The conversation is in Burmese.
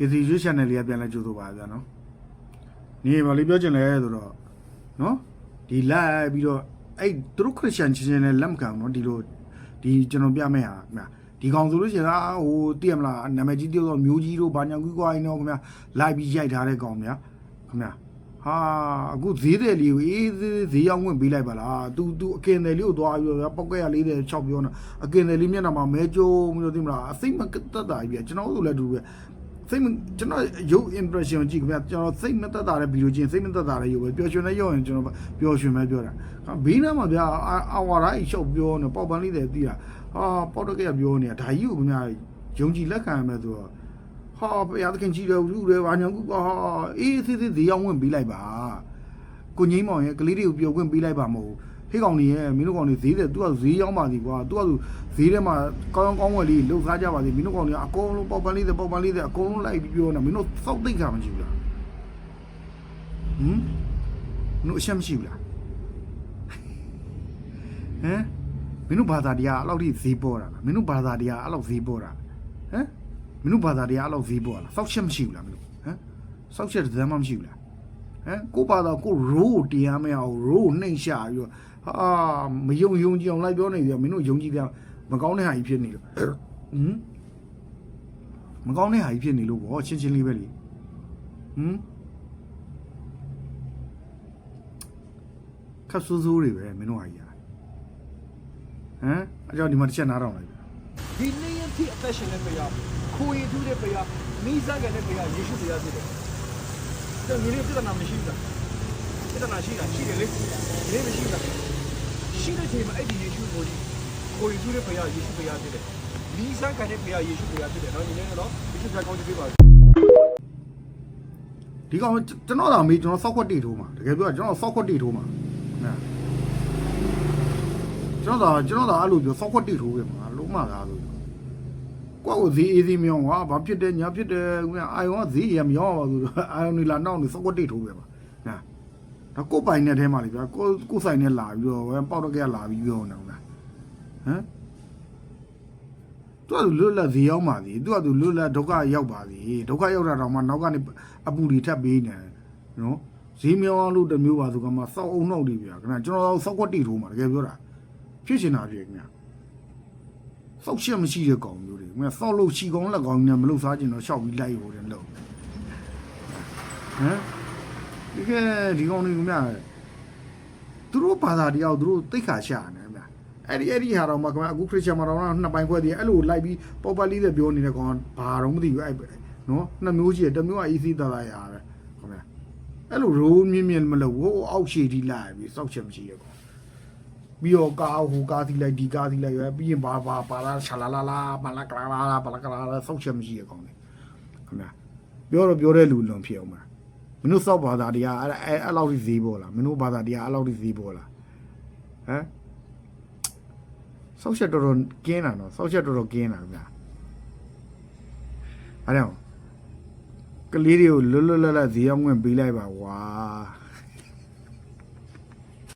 ကေစီရွှေ channel လေးကပြန်လဲကြိုးဆိုပါဗျာနော်နေပါလေးပြောချင်လဲဆိုတော့နော်ဒီလိုက်ပြီးတော့အဲ့သူတို့ခရစ်ယာန်ချင်းချင်းနဲ့လက်မခံဘူးနော်ဒီလိုဒီကျွန်တော်ပြမယ့်ဟာခင်ဗျာဒီကောင်ဆိုလို့ရှိရင်အာဟိုတည်ရမလားနာမည်ကြီးတယောက်တော့မျိုးကြီးတို့ဘာညာကွီးကွာရင်တော့ခင်ဗျာလိုက်ပြီးရိုက်ထားတဲ့ကောင်ဗျာခင်ဗျာဟာအခုဈေးတယ်လေးကိုအေးသေးဈေးရောက်ဝင်ပေးလိုက်ပါလား तू तू အကင်တယ်လေးကိုသွားပြီးတော့ပေါက်ကရလေးတယ်6ပြောနေအကင်တယ်လေးမျက်နှာမှာမဲကြိုးမျိုးသိမလားအစိမ့်မကတ်တာကြီးပြကျွန်တော်တို့လည်းတူပဲ စိတ်မကျွန်တော်ရုပ် impression ကိုကြည့်ခင်ဗျာကျွန်တော်စိတ်မသက်သာတဲ့ဗီဒီယိုချင်းစိတ်မသက်သာတဲ့ရုပ်ပဲပျော်ရွှင်တဲ့ရုပ်ရင်ကျွန်တော်ပျော်ရွှင်ပဲပြောတာဘေးနားမှာဗျာအာဝါရိုင်းရှော့ပြောနေပေါက်ပန်းလေးတွေတီးတာဟာပေါက်တော့ကပြောနေတာဒါကြီးကိုခင်ဗျာယုံကြည်လက်ခံရမယ်ဆိုတော့ဟာဘုရားသခင်ကြီးတယ်လူတယ်ဘာညာကူဟာအေးသေးသေးဈေးရောက်ဝင်ပေးလိုက်ပါကိုငိမ့်မောင်ရဲ့ကလေးတွေကိုပျော်ခွင့်ပေးလိုက်ပါမဟုတ် ဟေးကောင်ကြီးရဲ့မင်းတို့ကောင်တွေဈေးတယ်သူကဈေးရောက်ပါသည်ကွာသူကဈေးထဲမှာကောင်းကောင်းဝယ်လေးလှုပ်ရှားကြပါသည်မင်းတို့ကောင်တွေအကုန်လုံးပေါက်ပန်းလေးတွေပေါက်ပန်းလေးတွေအကုန်လုံးလိုက်ပြီးပြောနေမင်းတို့စောက်သိတ်ခါမရှိဘူးလားဟမ်မင်းတို့အရှက်မရှိဘူးလားဟမ်မင်းတို့ဘာသာတရားအဲ့လောက်ထိဈေးပေါ်တာလားမင်းတို့ဘာသာတရားအဲ့လောက်ဈေးပေါ်တာဟမ်မင်းတို့ဘာသာတရားအဲ့လောက်ဈေးပေါ်လားစောက်ချက်မရှိဘူးလားမင်းတို့ဟမ်စောက်ချက်တစ်စမ်းမှမရှိဘူးလားဟမ်ကိုပါတော့ကိုရိုးကိုတရားမရအောင်ရိုးကိုနှိမ့်ရှာပြီးတော့ ဟာမယုံယုံကြည်အောင်လိုက်ပြောနေတယ်မင်းတို့ယုံကြည်တယ်မကောင်းတဲ့ဟာကြီးဖြစ်နေလို့ဟမ်မကောင်းတဲ့ဟာကြီးဖြစ်နေလို့ဗောချင်းချင်းလေးပဲလေဟမ်ခပ်ဆူးဆူးတွေပဲမင်းတို့ဟာကြီးဟမ်အကြောင်းဒီမှာတစ်ချက်နားတော့လိုက်ဒီနေ့ရက်ထိအသက်ရှင်တဲ့ဘုရားခိုးရထူးတဲ့ဘုရားမိစားကန်တဲ့ဘုရားယေရှုဘုရားဖြစ်တယ်။ဒါမျိုးလေးပြဿနာမရှိဘူးလား။ပြ ဿနာရှိတာရှိတယ်လေ။ဒီနေ့မရှိဘူးလား။ရှိတဲ့ချိန်မှာအဲ့ဒီယေရှုကိုခိုးရထူးတဲ့ဘုရားယေရှုဘုရားဖြစ်တယ်။မိစားကန်တဲ့ဘုရားယေရှုဘုရားဖြစ်တယ်နော်။ဒီနေ့ကတော့ယေရှုဘုရားကောင်းချီးပေးပါဒီကောင်ကျွန်တော်သာမေးကျွန်တော်စောက်ခွက်တိထိုးမှာတကယ်ပြောကျွန်တော်စောက်ခွက်တိထိုးမှာနာကျွန်တော်သာကျွန်တော်သာအဲ့လိုပြောစောက်ခွက်တိထိုးပဲမှာလုံးမသားလို့ကိုယ့်ကိုဈေးအေးဈေးမြောင်းဟာဘာဖြစ်တယ်ညာဖြစ်တယ်ဦးအာယုံကဈေးရမြောင်းပါဆိုတော့အာယုံနေလာနောက်နေစောက်ခွက်တိထိုးပဲမှာနာ ဒါကိုယ်ပိုင်တဲ့ထဲမှာလေဗျာကိုယ်ကိုယ်ဆိုင်နဲ့လာပြီးတော့ပေါက်တော့ကလာပြီးပြောနေအောင်လားဟမ်သူကလွတ်လပ်ဈေးရောက်ပါသည်သူကသူလွတ်လပ်ဒုက္ခရောက်ပါသည်ဒုက္ခရောက်တာတော့မှနောက်ကနေအပူတွေထပ်ပေးနေတယ်နော်ဈေးမြောင်းအောင်လို့တစ်မျိုးပါဆိုကမှစောက်အောင်နှုတ်နေဗျာခဏကျွန်တော်စောက်ခွက်တိထိုးမှာတကယ်ပြောတာဖြစ်ချင်တာဖြစ်ခင်ဗျာစောက်ချက်မရှိတဲ့ကောင်မျိုးတွေခင်ဗျာစောက်လို့ချီကောင်းလက်ကောင်းနဲ့မလို့စားချင်တော့ရှောက်ပြီးလိုက်ရိုးတယ်လို့ဟမ် ဒီကဒီကောင်တွေကဗျာသူတို့ဘာသာတရားကိုသူတို့သိက္ခာရှာနေဗျာအဲ့ဒီအဲ့ဒီဟာတော့မှခင်ဗျာအခုခရစ်ယာန်မှာတော့နှစ်ပိုင်းခွဲတည်းအဲ့လိုလိုက်ပြီးပေါ်ပါလေးတွေပြောနေတဲ့ကောင်ဘာတော့မသိဘူးအဲ့နော်နှစ်မျိုးရှိတယ်တစ်မျိုးက easy တာတာရာပဲခင်ဗျာအဲ့လိုရိုးမြင့်မြင့်မလို့ဟိုအောက်ရှည်ထိလိုက်ပြီးစောက်ချက်မရှိရကောင်ပြီးတော့ကားဟိုကားသီးလိုက်ဒီကားသီးလိုက်ရပြီးရင်ဘာဘာပါလာချလာလာလာပါလာကလာလာပါလာကလာလာစောက်ချက်မရှိရကောင်လေခင်ဗျာပြောတော့ပြောတဲ့လူလွန်ဖြစ်အောင်ပါ မင်းတို့စောက်ဘာသာတရားအဲ့အဲ့အဲ့လောက်ကြီးဈေးပေါ်လားမင်းတို့ဘာသာတရားအဲ့လောက်ကြီးဈေးပေါ်လားဟမ်စောက်ချက်တော်တော်ကင်းတာနော်စောက်ချက်တော်တော်ကင်းတာဗျာအဲ့တော့ကလေးတွေကိုလွတ်လွတ်လပ်လပ်ဈေးအောင်ဝင်ပေးလိုက်ပါကွာ